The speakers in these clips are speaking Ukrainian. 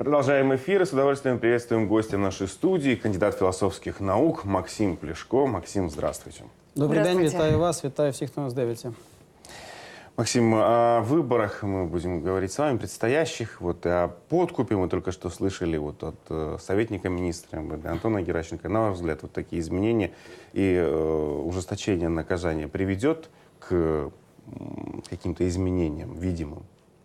Продолжаем эфир и с удовольствием приветствуем гостя нашей студии, кандидат философских наук Максим Плешко. Максим, здравствуйте. Добрий день, Здравствуйте. вітаю вас, вітаю всіх, хто нас дивиться. Максим, о выборах мы будем говорить с вами, предстоящих. Вот о подкупе мы только что слышали вот от э, советника министра МВД Антона Геращенко. На ваш взгляд, вот такие изменения и э, ужесточение наказания приведет к м, каким-то изменениям видимым?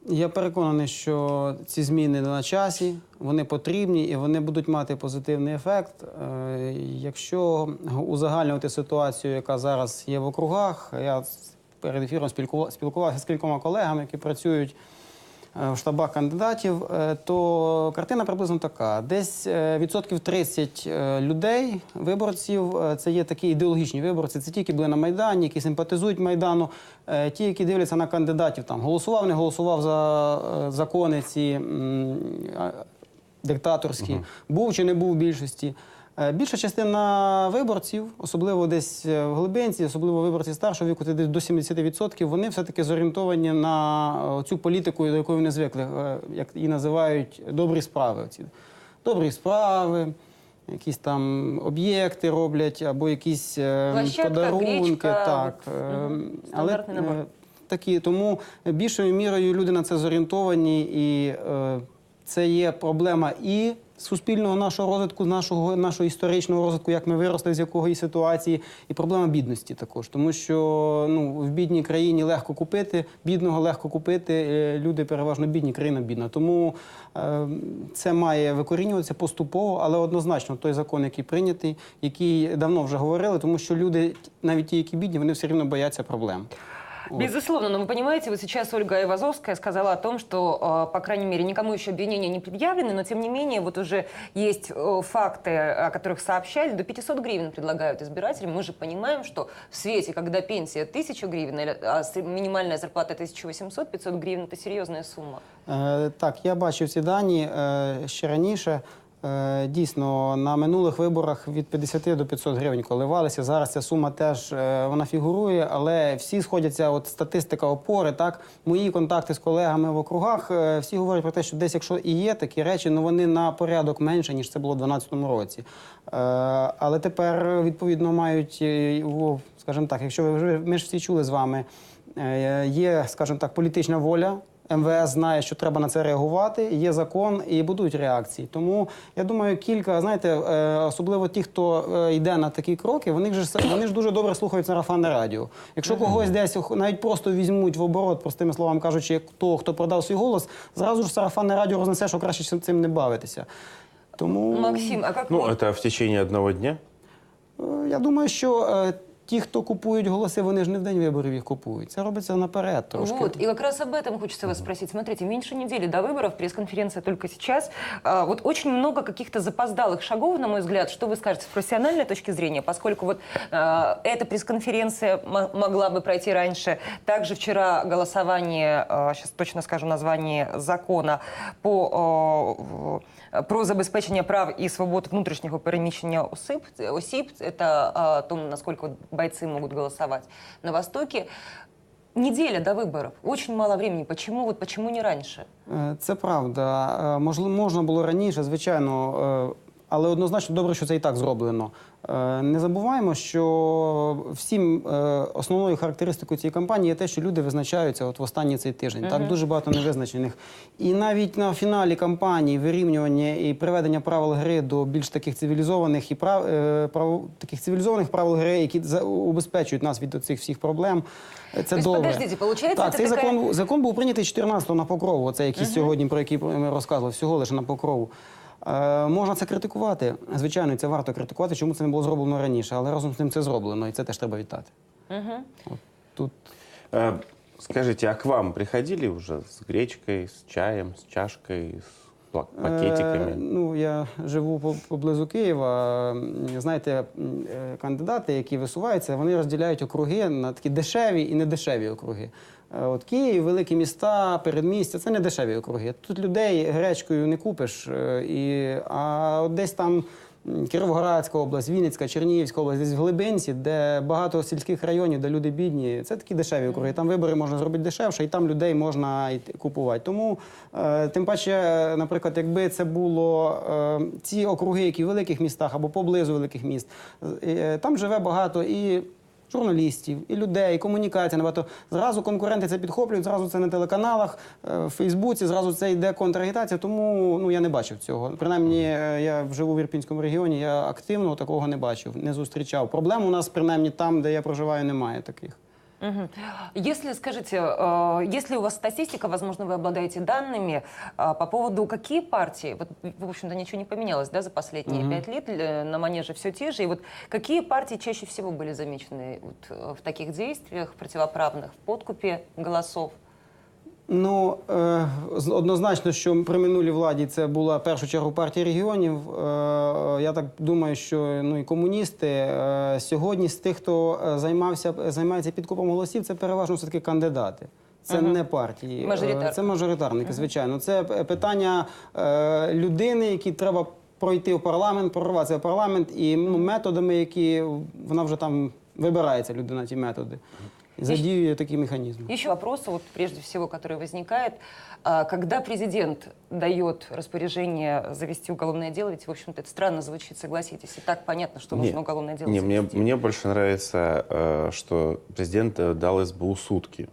Я переконаний, що ці зміни на часі, вони потрібні і вони будуть мати позитивний ефект. Е, Якщо узагальнювати ситуацію, яка зараз є в округах, я перед ефіром спілкува- спілкувався з кількома колегами, які працюють в штабах кандидатів, е, то картина приблизно така: десь е, відсотків 30 е, людей, виборців, е, це є такі ідеологічні виборці. Це ті, які були на майдані, які симпатизують майдану, е, ті, які дивляться на кандидатів, там голосував, не голосував за е, закони ці диктаторські, був чи не був в більшості. Е, Більша частина виборців, особливо десь е, в глибинці, особливо виборці старшого віку, десь до 70%, вони все-таки зорієнтовані на е, цю політику, до якої вони звикли, як її називають добрі справи. Добрі справи, якісь там об'єкти роблять, або якісь Площадка, подарунки. гречка, так. е, Але набор. такі, тому більшою мірою люди на це зорієнтовані, і це є проблема і суспільного нашого розвитку, нашого, нашого історичного розвитку, як ми виросли з якої ситуації, і проблема бідності також. Тому що ну, в бідній країні легко купити, бідного легко купити. е, Люди переважно бідні, країна бідна. Тому е, це має викорінюватися поступово, але однозначно той закон, який прийнятий, який давно вже говорили, тому що люди, навіть ті, які бідні, вони все рівно бояться проблем. Вот. Безусловно, но вы понимаете, вот сейчас Ольга Ивазовская сказала о том, что, э, по крайней мере, никому еще обвинения не предъявлены, но тем не менее вот уже есть э, факты, о которых сообщали, до 500 гривен предлагают избирателям. Мы же понимаем, что в свете, когда пенсия 1000 гривен, или, а с- минимальная зарплата 1800, 500 гривен – это серьезная сумма. Е, Так, я бачив ці дані е, ще раніше. Е, Дійсно, на минулих виборах від 50 до 500 гривень коливалися. Зараз ця сума теж е, вона фігурує, але всі сходяться. От статистика опори. Так, мої контакти з колегами в округах. е, Всі говорять про те, що десь, якщо і є такі речі, ну вони на порядок менше ніж це було в 2012 році. Але тепер відповідно мають, скажімо так, якщо ви вже ми ж всі чули з вами, є, скажімо так, політична воля. МВС знає, що треба на це реагувати. Є закон і будуть реакції. Тому я думаю, кілька знаєте, е, особливо ті, хто е, йде на такі кроки, вони ж вони ж дуже добре слухають сарафанне радіо. Якщо когось десь навіть просто візьмуть в оборот, простими словами кажучи, хто хто продав свій голос, зразу ж сарафанне радіо рознесе, що краще цим- не бавитися. Тому Максим, а как Ну, это в течение одного дня? е, я думаю, що ті, хто купують голоси, вони ж не в день виборів їх купують. Це робиться наперед трошки. Вот, и как раз об этом хочется вас спросить. Смотрите, меньше недели до выборов, пресс-конференция только сейчас. А, вот очень много каких-то запоздалых шагов, на мой взгляд. Что вы скажете с профессиональной точки зрения? Поскольку вот а, эта пресс-конференция мо- могла бы пройти раньше. Также вчера голосование, сейчас точно скажу название закона, по, а, в- про забезпечення прав і свобод внутрішнього переміщення осіб, осіб. Это а, о том, насколько бойцы могут голосовать на Востоке. Неделя до виборів Очень мало времени. Почему, вот, почему не раньше? Е, Це правда. Е, Можливо, можна було раніше, звичайно, е, але однозначно добре, що це і так зроблено. Е, Не забуваємо, що всім е, основною характеристикою цієї кампанії є те, що люди визначаються от в останній цей тиждень. Так дуже багато невизначених. І навіть на фіналі кампанії вирівнювання і приведення правил гри до більш таких цивілізованих і прав, е, прав таких цивілізованих правил гри, які убезпечують нас від цих всіх проблем. Це То есть, добре. подождите, получается, так, цей такая- закон Закон був прийнятий 14-го на покрову. Оце який сьогодні, про який ми розказували, всього лише на покрову. Е, можна це критикувати. Звичайно, це варто критикувати, чому це не було зроблено раніше, але разом з тим це зроблено, і це теж треба вітати. От тут Э, Скажите, а к вам приходили уже с гречкой, с чаем, с чашкой, с пла- Е, пакетиками? ну, я живу поблизу Києва. Знаєте, е, кандидати, які висуваються, вони розділяють округи на такі дешеві і недешеві округи. Е, От Київ, великі міста, передмістя це не дешеві округи. Тут людей гречкою не купиш. е, І, а от десь там Кіровоградська область, Вінницька, Чернігівська область, десь в глибинці, де багато сільських районів, де люди бідні. Це такі дешеві округи. Там вибори можна зробити дешевше, і там людей можна купувати. Тому, е, тим паче, наприклад, якби це було ці округи, які в великих містах або поблизу великих міст, там живе багато і журналістів, і людей, і комунікація набагато. Зразу конкуренти це підхоплюють, зразу це на телеканалах, е, в Фейсбуці, зразу це йде контрагітація. Тому ну я не бачив цього. Принаймні, е, я живу в Ірпінському регіоні, я активно такого не бачив, не зустрічав. Проблем у нас принаймні там, де я проживаю, немає таких. Если, скажите, э, если у вас статистика, возможно, вы обладаете данными э, по поводу, какие партии, вот, в общем-то, ничего не поменялось, да, за последние пять лет, э, на манеже все те же, и вот какие партии чаще всего были замечены вот, в таких действиях противоправных, в подкупе голосов? Ну е, однозначно, що при минулій владі це була в першу чергу партія регіонів. Е, я так думаю, що ну і комуністи е, сьогодні з тих, хто е, займався займається підкупом голосів, це переважно все таки кандидати. Це не партії, Е, Мажоритарники. це мажоритарники, звичайно. Це питання е, людини, які треба пройти в парламент, прорватися в парламент, і ну, методами, які вона вже там вибирається людина, ті методи. І задіює такі механізми. Еще вопрос, вот прежде всего, который возникает, а, когда президент дает распоряжение завести уголовное дело, ведь, в общем-то, это странно звучит, согласитесь, и так понятно, что нужно Не, уголовное дело не, мне, завести. мне больше нравится, э, что президент э, дал СБУ сутки.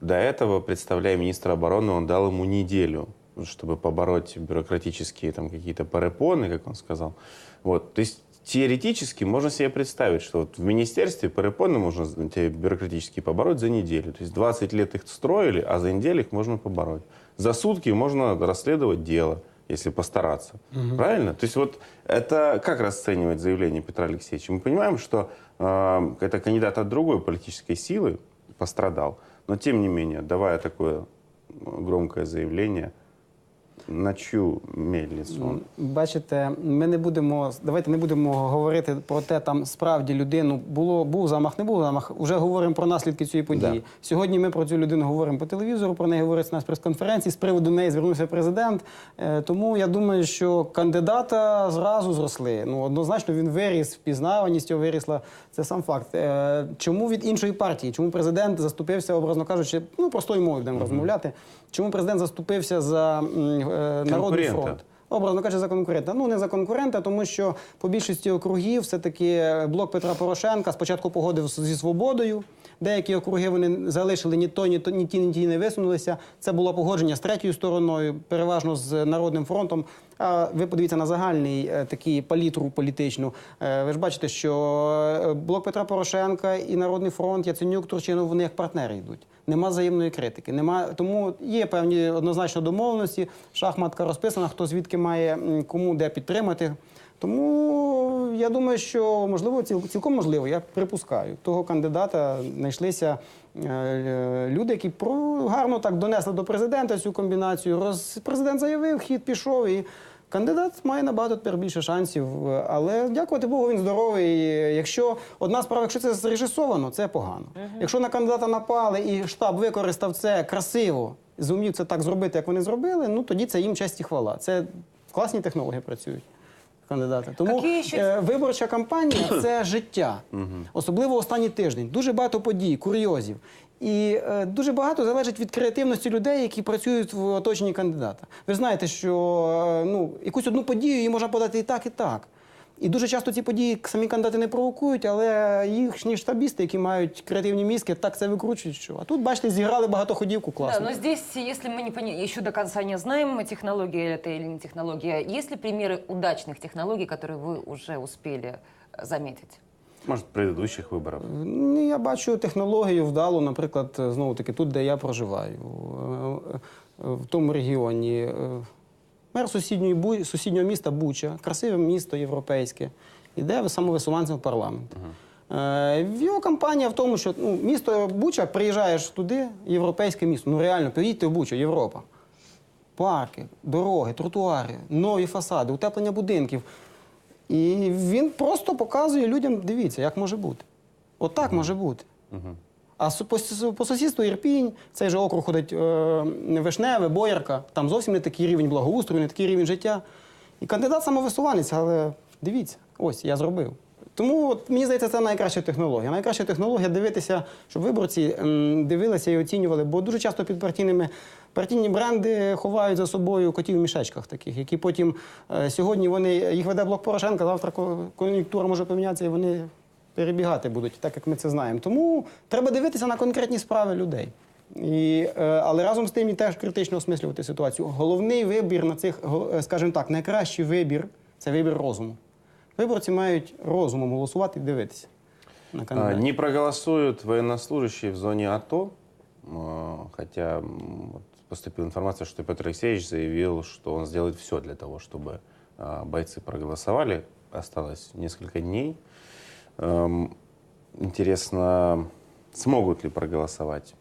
До этого, представляя министра обороны, он дал ему неделю, чтобы побороть бюрократические там какие-то перепоны, как он сказал. Вот, то есть теоретически можно себе представить, что вот в министерстве перепоны можно бюрократически побороть за неделю. То есть 20 лет их строили, а за неделю их можно побороть. За сутки можно расследовать дело, если постараться. Правильно? То есть вот это как расценивать заявление Петра Алексеевича? Мы понимаем, что э, это кандидат от другой политической силы пострадал, но тем не менее, давая такое громкое заявление, на чью мельницу? Бачите, ми не будемо давайте не будемо говорити про те, там справді людину було був замах, не був замах. Уже говоримо про наслідки цієї події. Да. Сьогодні ми про цю людину говоримо по телевізору. Про неї говорить на прес-конференції. З приводу неї звернувся президент. Е, Тому я думаю, що кандидата зразу зросли. Ну однозначно він виріс, впізнаваність його вирісла. Це сам факт. Е, Чому від іншої партії? Чому президент заступився, образно кажучи, ну простою мовою будемо розмовляти? Чому президент заступився за е, народний фронт? Образно кажучи, за конкурента. Ну не за конкурента, тому що по більшості округів все-таки блок Петра Порошенка спочатку погодив зі свободою. Деякі округи вони залишили ні то, ні то, ні ті, ні ті не висунулися. Це було погодження з третьою стороною, переважно з Народним фронтом. А ви подивіться на загальний е, такий палітру політичну. Е, ви ж бачите, що е, блок Петра Порошенка і Народний фронт, Яценюк, Турчинов, вони як партнери йдуть. Нема взаємної критики. Нема тому є певні однозначно домовленості. Шахматка розписана, хто звідки має кому де підтримати. Тому я думаю, що можливо цілком можливо, я припускаю. Того кандидата знайшлися е, люди, які про гарно так донесли до президента цю комбінацію. Роз президент заявив, хід пішов і. Кандидат має набагато тепер більше шансів, але дякувати Богу, він здоровий. Якщо одна справа, якщо це зрежисовано, це погано. Якщо на кандидата напали і штаб використав це красиво, зумів це так зробити, як вони зробили, ну тоді це їм честь і хвала. Це класні технології працюють. Кандидати. Тому ще- е, виборча кампанія це життя, особливо останній тиждень. Дуже багато подій, курйозів. І е, дуже багато залежить від креативності людей, які працюють в оточенні кандидата. Ви знаєте, що е, ну, якусь одну подію її можна подати і так, і так. І дуже часто ці події самі кандидати не провокують, але їхні штабісти, які мають креативні мізки, так це викручують. Що. А тут, бачите, зіграли багатоходівку Да, класно. но здесь, если мы не пони- еще до конца не знаем, технология это или не технология, есть ли примеры удачных технологий, которые вы уже успели э, заметить? Может, предыдущих выборов? Ну, Я бачу технологію вдалу, наприклад, знову таки тут, де я проживаю, е, е, в тому регіоні. Мер сусідньої сусіднього міста Буча, красиве місто європейське, іде самовисуванцем в парламент. Е, Його кампанія в тому, що ну, місто Буча, приїжджаєш туди, європейське місто. Ну реально, поїдьте в Бучу, Європа. Парки, дороги, тротуари, нові фасади, утеплення будинків. І він просто показує людям, дивіться, як може бути. Отак може бути. А по, сусідству Ірпінь, цей же округ ходить е, Вишневе, Боярка, там зовсім не такий рівень благоустрою, не такий рівень життя. І кандидат самовисуванець, але Дивіться, ось я зробив. Тому от, мені здається, це найкраща технологія. Найкраща технологія дивитися, щоб виборці дивилися і оцінювали, бо дуже часто під партійними партійні бренди ховають за собою котів в мішечках таких, які потім е, сьогодні вони їх веде блок Порошенка, завтра кон'юнктура може помінятися, і вони перебігати будуть, так як ми це знаємо. Тому треба дивитися на конкретні справи людей. І, е, але разом з тим і теж критично осмислювати ситуацію. Головний вибір на цих, е, скажімо так, найкращий вибір це вибір розуму. Виборці мають розумом голосувати і дивитися на кандидатів. Не проголосуют военнослужащие в зоне АТО, а, хотя вот поступила информация, что Петр Алексеевич заявил, что он сделает все для того, чтобы а, бойцы проголосовали. Осталось несколько дней. Эм, Интересно, смогут ли проголосовать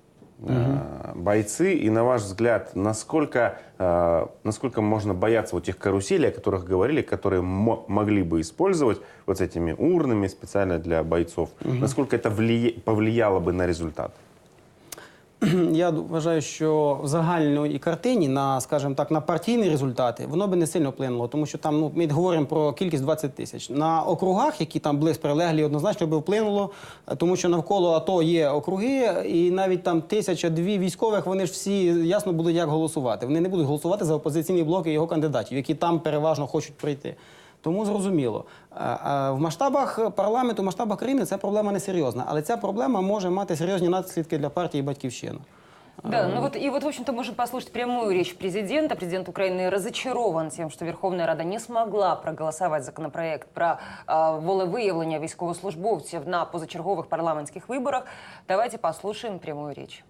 а, бойцы? И на ваш взгляд, насколько, а, насколько можно бояться вот тех каруселей, о которых говорили, которые мо- могли бы использовать вот с этими урнами специально для бойцов? Насколько это влия- повлияло бы на результат? Я вважаю, що в загальній картині на, скажімо так, на партійні результати воно би не сильно вплинуло, тому що там ну ми говоримо про кількість 20 тисяч. На округах, які там близько прилеглі, однозначно би вплинуло, тому що навколо АТО є округи, і навіть там тисяча-дві військових, вони ж всі ясно будуть як голосувати. Вони не будуть голосувати за опозиційні блоки його кандидатів, які там переважно хочуть прийти. Тому зрозуміло. В масштабах парламенту, в масштабах країни це проблема не серйозна, але ця проблема може мати серйозні наслідки для партії Батьківщина. Да, ну вот и вот, в общем-то, можем послушать прямую речь президента. Президент Украины разочарован тем, что Верховная Рада не смогла проголосовать законопроект про э, волевиявлення військовослужбовців на позачергових парламентських виборах. Давайте послушаем прямую речь.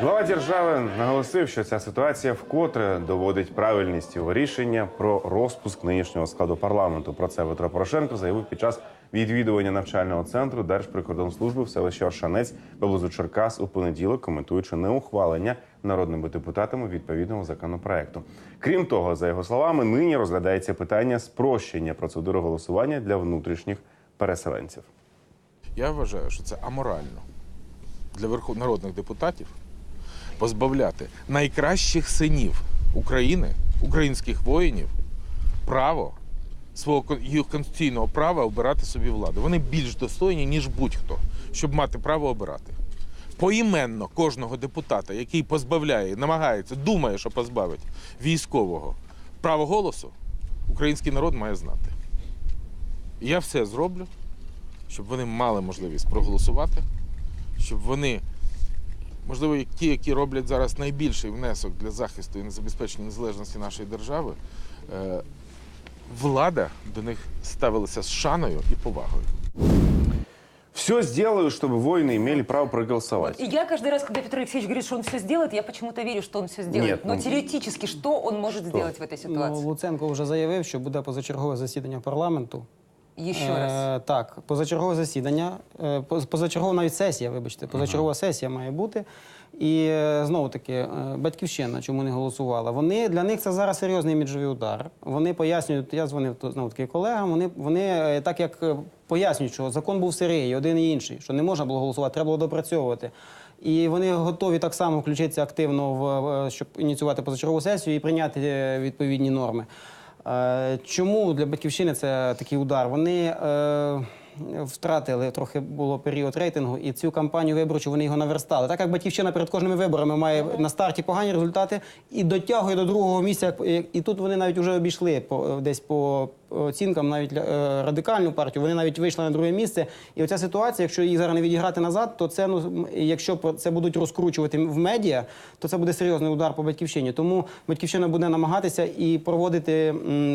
Глава держави наголосив, що ця ситуація вкотре доводить правильність його рішення про розпуск нинішнього складу парламенту. Про це Петро Порошенко заявив під час відвідування навчального центру Держприкордонслужби в селищі Оршанець поблизу Черкас у понеділок, коментуючи неухвалення народними депутатами відповідного законопроекту. Крім того, за його словами, нині розглядається питання спрощення процедури голосування для внутрішніх переселенців. Я вважаю, що це аморально для народних депутатів позбавляти найкращих синів України, українських воїнів, право свого їх конституційного права обирати собі владу. Вони більш достойні, ніж будь-хто, щоб мати право обирати. Поіменно кожного депутата, який позбавляє, намагається, думає, що позбавить військового право голосу, український народ має знати. І я все зроблю, щоб вони мали можливість проголосувати, щоб вони, можливо, як ті, які роблять зараз найбільший внесок для захисту і забезпечення незалежності нашої держави, е, влада до них ставилася з шаною і повагою. Все сделаю, чтобы воины имели право проголосовать. И я каждый раз, когда Петр Алексеевич говорит, что он все сделает, я почему-то верю, что он все сделает. Нет, Но ну- теоретически, что он может сделать в этой Ну, ситуации? Луценко вже заявив, що буде позачергове засідання парламенту. Еще раз. Е, так, позачергове засідання, е, позачергова навіть сесія, вибачте, позачергова сесія має бути. І е, знову таки, батьківщина, чому не голосувала? Вони для них це зараз серйозний іміджовий удар. Вони пояснюють, я дзвонив знову таки колегам. Вони, вони так як пояснюють, що закон був сирий, один і інший, що не можна було голосувати, треба було допрацьовувати. І вони готові так само включитися активно в щоб ініціювати позачергову сесію і прийняти відповідні норми. Е, Чому для батьківщини це такий удар? Вони е, втратили трохи було період рейтингу, і цю кампанію виборчу вони його наверстали. Так як батьківщина перед кожними виборами має на старті погані результати і дотягує до другого місця. І тут вони навіть вже обійшли по десь по оцінкам, навіть е, радикальну партію. Вони навіть вийшли на друге місце. І оця ситуація, якщо її зараз не відіграти назад, то це ну якщо це будуть розкручувати в медіа, то це буде серйозний удар по батьківщині. Тому батьківщина буде намагатися і проводити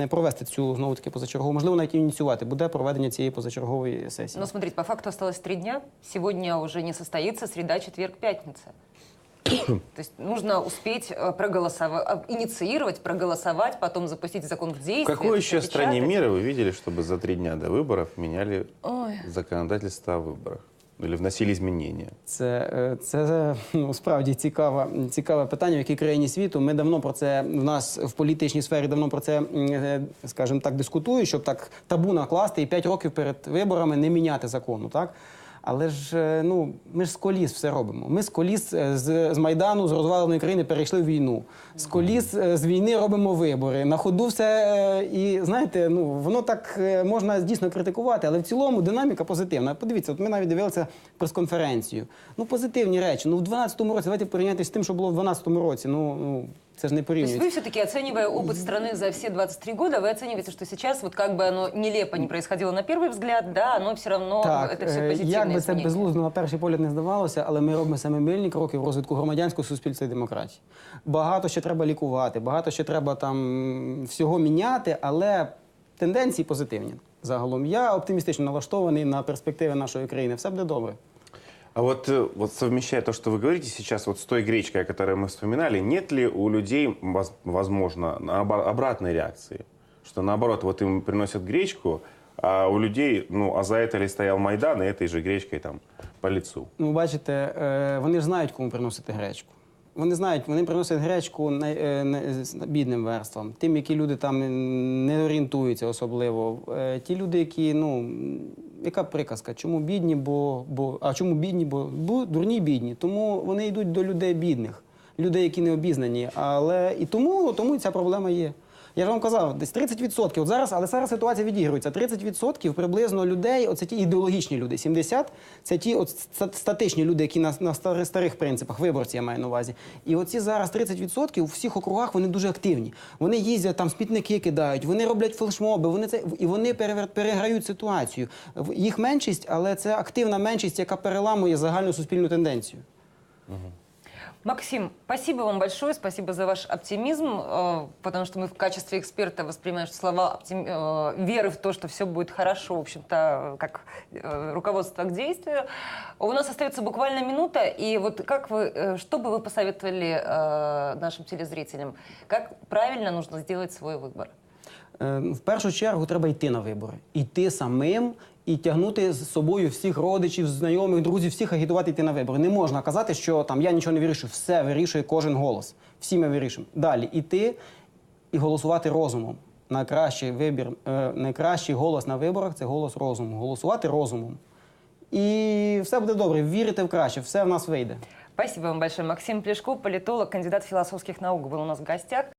провести цю знову таки позачергову, можливо, навіть ініціювати буде проведення цієї позачергової сесії. Но смотрите, по факту осталось три дня. Сегодня уже не состоится среда, четверг, пятница. То есть нужно успеть э, проголосовать, э, инициировать, проголосовать, потом запустить закон в В действие. какой это еще всё стране печатать. мира вы видели, чтобы за три дня до выборов меняли Ой. законодательство о выборах? Или вносили изменения? Це, е, це ну, справді цікаве, цікаве питання, в якій країні світу. Ми давно про це в нас в політичній сфері давно про це, м, е, скажімо так, дискутують, щоб так табу накласти і 5 років перед виборами не міняти закону. Так? Але ж е, ну ми ж з коліс все робимо. Ми з коліс е, з, з майдану з розваленої країни перейшли в війну. З коліс е, з війни робимо вибори. На ходу все і знаєте, ну воно так можна дійсно критикувати, але в цілому динаміка позитивна. Подивіться, от ми навіть дивилися прес-конференцію. Ну позитивні речі. Ну в 12-му році давайте порівняти з тим, що було в 12-му році. Ну, ну це ж не То есть порівнюється. вы все-таки, оценивая опыт страны за все 23 года, вы оцениваете, что сейчас, вот как бы оно нелепо не происходило на первый взгляд, да, оно все равно, это все е, позитивные як би це изменения. безглуздо на перший погляд не здавалося, але ми робимо семимильні кроки в розвитку громадянського суспільства і демократії. Багато ще треба лікувати, багато ще треба там всього міняти, але тенденції позитивні. Загалом я оптимістично налаштований на перспективи нашої країни. Все буде добре. А вот, э, вот совмещая то, что вы говорите сейчас, вот с той гречкой, о которой мы вспоминали, нет ли у людей, воз- возможно, наобор- обратной реакции? Что наоборот, вот им приносят гречку, а у людей, ну, а за это ли стоял Майдан, и этой же гречкой там по лицу? Ну, бачите, е, вони ж знають, кому приносити гречку. Вони знають, вони приносять гречку най- най, бідним верствам, тим, які люди там не орієнтуються особливо. Е, Ті люди, які, ну, яка приказка? Чому бідні, бо, бо а чому бідні, бо, бо дурні бідні. Тому вони йдуть до людей бідних, людей, які не обізнані. Але і тому, тому і ця проблема є. Я ж вам казав, десь 30%. От зараз, але зараз ситуація відігрується. 30% приблизно людей, оце ті ідеологічні люди. 70% це ті от статичні люди, які на, на старих, принципах, виборці я маю на увазі. І оці зараз 30% у всіх округах вони дуже активні. Вони їздять там, смітники кидають, вони роблять флешмоби, вони це і вони переграють ситуацію. Їх меншість, але це активна меншість, яка переламує загальну суспільну тенденцію. Максим, спасибо вам большое, спасибо за ваш оптимизм, э, потому что мы в качестве эксперта воспринимаем слова оптим- э, веры в то, что все будет хорошо, в общем-то, как э, руководство к действию. У нас остается буквально минута, и вот как вы, что бы вы посоветовали нашим телезрителям, как правильно нужно сделать свой выбор? В першу чергу треба йти на вибори, йти самим і тягнути з собою всіх родичів, знайомих, друзів, всіх агітувати йти на вибори. Не можна казати, що там я нічого не вирішую, все вирішує кожен голос. Всі ми вирішуємо. Далі іти і голосувати розумом. Найкращий вибір, е, найкращий голос на виборах це голос розуму. Голосувати розумом. І все буде добре. Вірите в краще, все в нас вийде. Спасибо вам большое. Максим Плешко, политолог, кандидат философских наук, был у нас в гостях.